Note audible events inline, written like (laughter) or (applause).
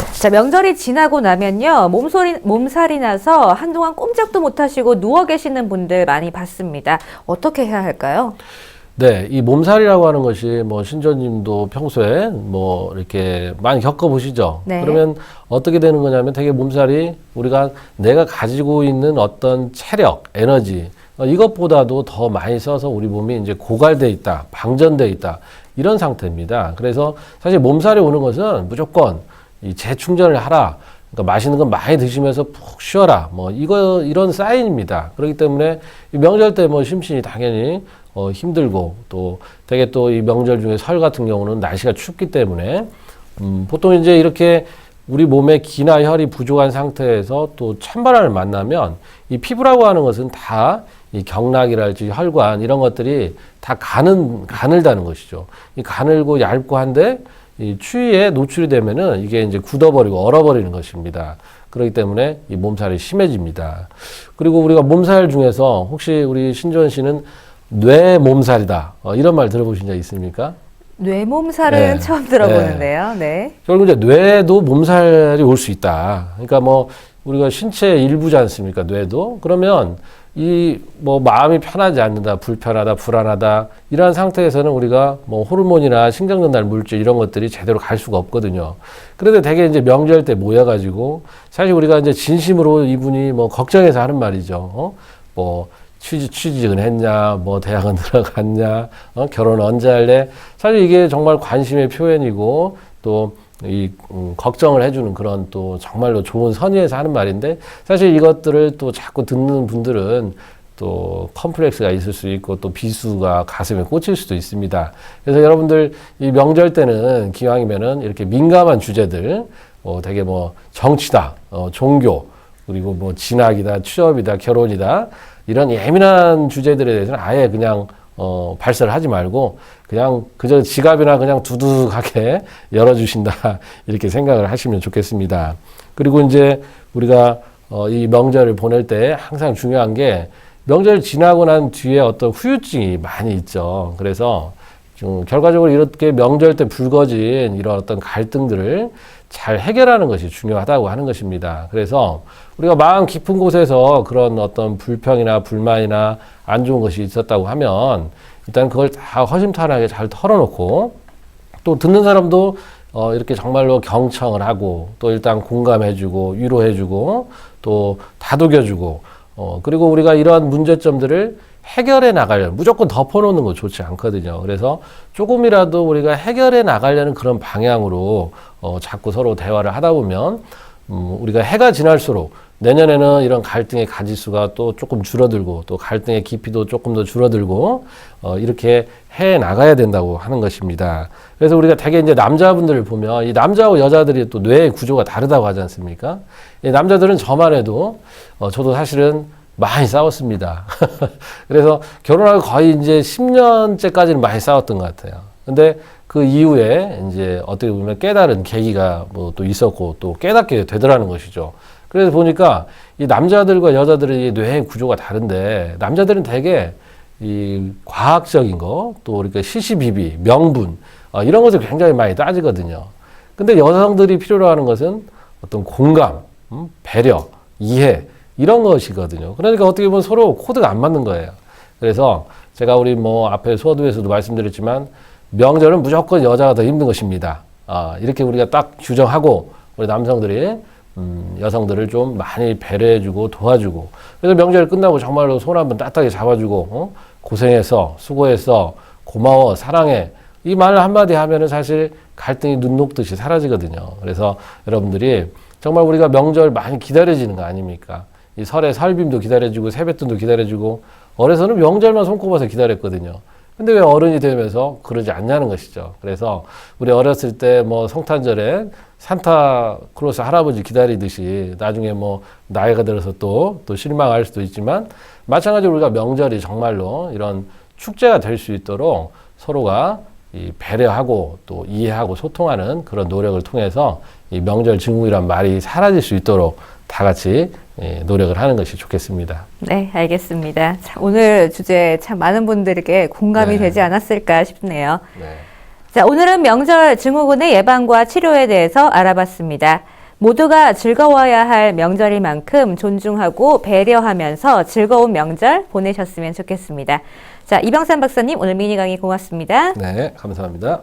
자, 명절이 지나고 나면요. 몸소리, 몸살이 나서 한동안 꼼짝도 못 하시고 누워 계시는 분들 많이 봤습니다. 어떻게 해야 할까요? 네, 이 몸살이라고 하는 것이 뭐 신조님도 평소에 뭐 이렇게 많이 겪어보시죠. 네. 그러면 어떻게 되는 거냐면 되게 몸살이 우리가 내가 가지고 있는 어떤 체력, 에너지 어, 이것보다도 더 많이 써서 우리 몸이 이제 고갈돼 있다, 방전돼 있다 이런 상태입니다. 그래서 사실 몸살이 오는 것은 무조건 이 재충전을 하라. 그러니까 맛있는 거 많이 드시면서 푹 쉬어라. 뭐 이거 이런 사인입니다. 그렇기 때문에 이 명절 때 뭐 심신이 당연히 어 힘들고 또 되게 또 이 명절 중에 설 같은 경우는 날씨가 춥기 때문에 음 보통 이제 이렇게 우리 몸에 기나 혈이 부족한 상태에서 또 찬바람을 만나면 이 피부라고 하는 것은 다 이 경락이랄지 혈관 이런 것들이 다 가는 가늘다는 것이죠. 이 가늘고 얇고 한데 이 추위에 노출이 되면은 이게 이제 굳어버리고 얼어버리는 것입니다. 그렇기 때문에 이 몸살이 심해집니다. 그리고 우리가 몸살 중에서 혹시 우리 신조원 씨는 뇌 몸살이다 어, 이런 말 들어보신 적 있습니까? 뇌몸살은 네. 처음 들어보는데요. 네. 결국 이제 뇌도 몸살이 올 수 있다. 그러니까 뭐 우리가 신체의 일부지 않습니까? 뇌도 그러면 이 뭐 마음이 편하지 않는다, 불편하다, 불안하다 이러한 상태에서는 우리가 뭐 호르몬이나 신경 전달 물질 이런 것들이 제대로 갈 수가 없거든요. 그런데 대개 이제 명절 때 모여가지고 사실 우리가 이제 진심으로 이분이 뭐 걱정해서 하는 말이죠. 어? 뭐 취직, 취직은 했냐, 뭐 대학은 (laughs) 들어갔냐, 어? 결혼 언제 할래? 사실 이게 정말 관심의 표현이고 또 이 음, 걱정을 해주는 그런 또 정말로 좋은 선의에서 하는 말인데 사실 이것들을 또 자꾸 듣는 분들은 또 컴플렉스가 있을 수 있고 또 비수가 가슴에 꽂힐 수도 있습니다. 그래서 여러분들 이 명절 때는 기왕이면은 이렇게 민감한 주제들, 어, 되게 뭐 정치다, 어, 종교, 그리고 뭐 진학이다, 취업이다, 결혼이다 이런 예민한 주제들에 대해서는 아예 그냥 어, 발설을 하지 말고 그냥 그저 지갑이나 그냥 두둑하게 (laughs) 열어주신다 (laughs) 이렇게 생각을 하시면 좋겠습니다. 그리고 이제 우리가 어, 이 명절을 보낼 때 항상 중요한 게 명절 지나고 난 뒤에 어떤 후유증이 많이 있죠. 그래서 좀 결과적으로 이렇게 명절 때 불거진 이런 어떤 갈등들을 잘 해결하는 것이 중요하다고 하는 것입니다. 그래서 우리가 마음 깊은 곳에서 그런 어떤 불평이나 불만이나 안 좋은 것이 있었다고 하면 일단 그걸 다 허심탄회하게 잘 털어놓고 또 듣는 사람도 어, 이렇게 정말로 경청을 하고 또 일단 공감해주고 위로해주고 또 다독여주고 어, 그리고 우리가 이러한 문제점들을 해결해 나가려는 무조건 덮어놓는 거 좋지 않거든요. 그래서 조금이라도 우리가 해결해 나가려는 그런 방향으로 어, 자꾸 서로 대화를 하다 보면 음, 우리가 해가 지날수록 내년에는 이런 갈등의 가지수가 또 조금 줄어들고 또 갈등의 깊이도 조금 더 줄어들고 어, 이렇게 해 나가야 된다고 하는 것입니다. 그래서 우리가 대개 이제 남자분들을 보면 이 남자하고 여자들이 또 뇌의 구조가 다르다고 하지 않습니까? 이 남자들은 저만 해도 어, 저도 사실은 많이 싸웠습니다. (laughs) 그래서 결혼하고 거의 이제 10년째까지는 많이 싸웠던 것 같아요. 근데 그 이후에 이제 어떻게 보면 깨달은 계기가 뭐 또 있었고 또 깨닫게 되더라는 것이죠. 그래서 보니까 이 남자들과 여자들의 뇌의 구조가 다른데 남자들은 되게 이 과학적인 거, 또 우리가 시시비비, 명분, 어, 이런 것을 굉장히 많이 따지거든요. 근데 여성들이 필요로 하는 것은 어떤 공감, 음, 배려, 이해, 이런 것이거든요. 그러니까 어떻게 보면 서로 코드가 안 맞는 거예요. 그래서 제가 우리 뭐 앞에 수어도에서도 말씀드렸지만 명절은 무조건 여자가 더 힘든 것입니다. 아, 이렇게 우리가 딱 규정하고 우리 남성들이 음, 여성들을 좀 많이 배려해주고 도와주고 그래서 명절 끝나고 정말로 손 한번 따뜻하게 잡아주고 어? 고생했어 수고했어 고마워 사랑해 이 말 한마디 하면은 사실 갈등이 눈 녹듯이 사라지거든요 그래서 여러분들이 정말 우리가 명절 많이 기다려지는 거 아닙니까 이 설에 설빔도 기다려주고 세뱃돈도 기다려주고 어려서는 명절만 손꼽아서 기다렸거든요 근데 왜 어른이 되면서 그러지 않냐는 것이죠. 그래서 우리 어렸을 때 뭐 성탄절에 산타클로스 할아버지 기다리듯이 나중에 뭐 나이가 들어서 또, 또 실망할 수도 있지만 마찬가지로 우리가 명절이 정말로 이런 축제가 될 수 있도록 서로가 이 배려하고 또 이해하고 소통하는 그런 노력을 통해서 이 명절 증후이란 말이 사라질 수 있도록 다 같이 예, 노력을 하는 것이 좋겠습니다. 네, 알겠습니다. 자, 오늘 주제 참 많은 분들에게 공감이 네. 되지 않았을까 싶네요. 네. 자, 오늘은 명절 증후군의 예방과 치료에 대해서 알아봤습니다. 모두가 즐거워야 할 명절인 만큼 존중하고 배려하면서 즐거운 명절 보내셨으면 좋겠습니다. 자, 이병삼 박사님 오늘 미니 강의 고맙습니다. 네, 감사합니다.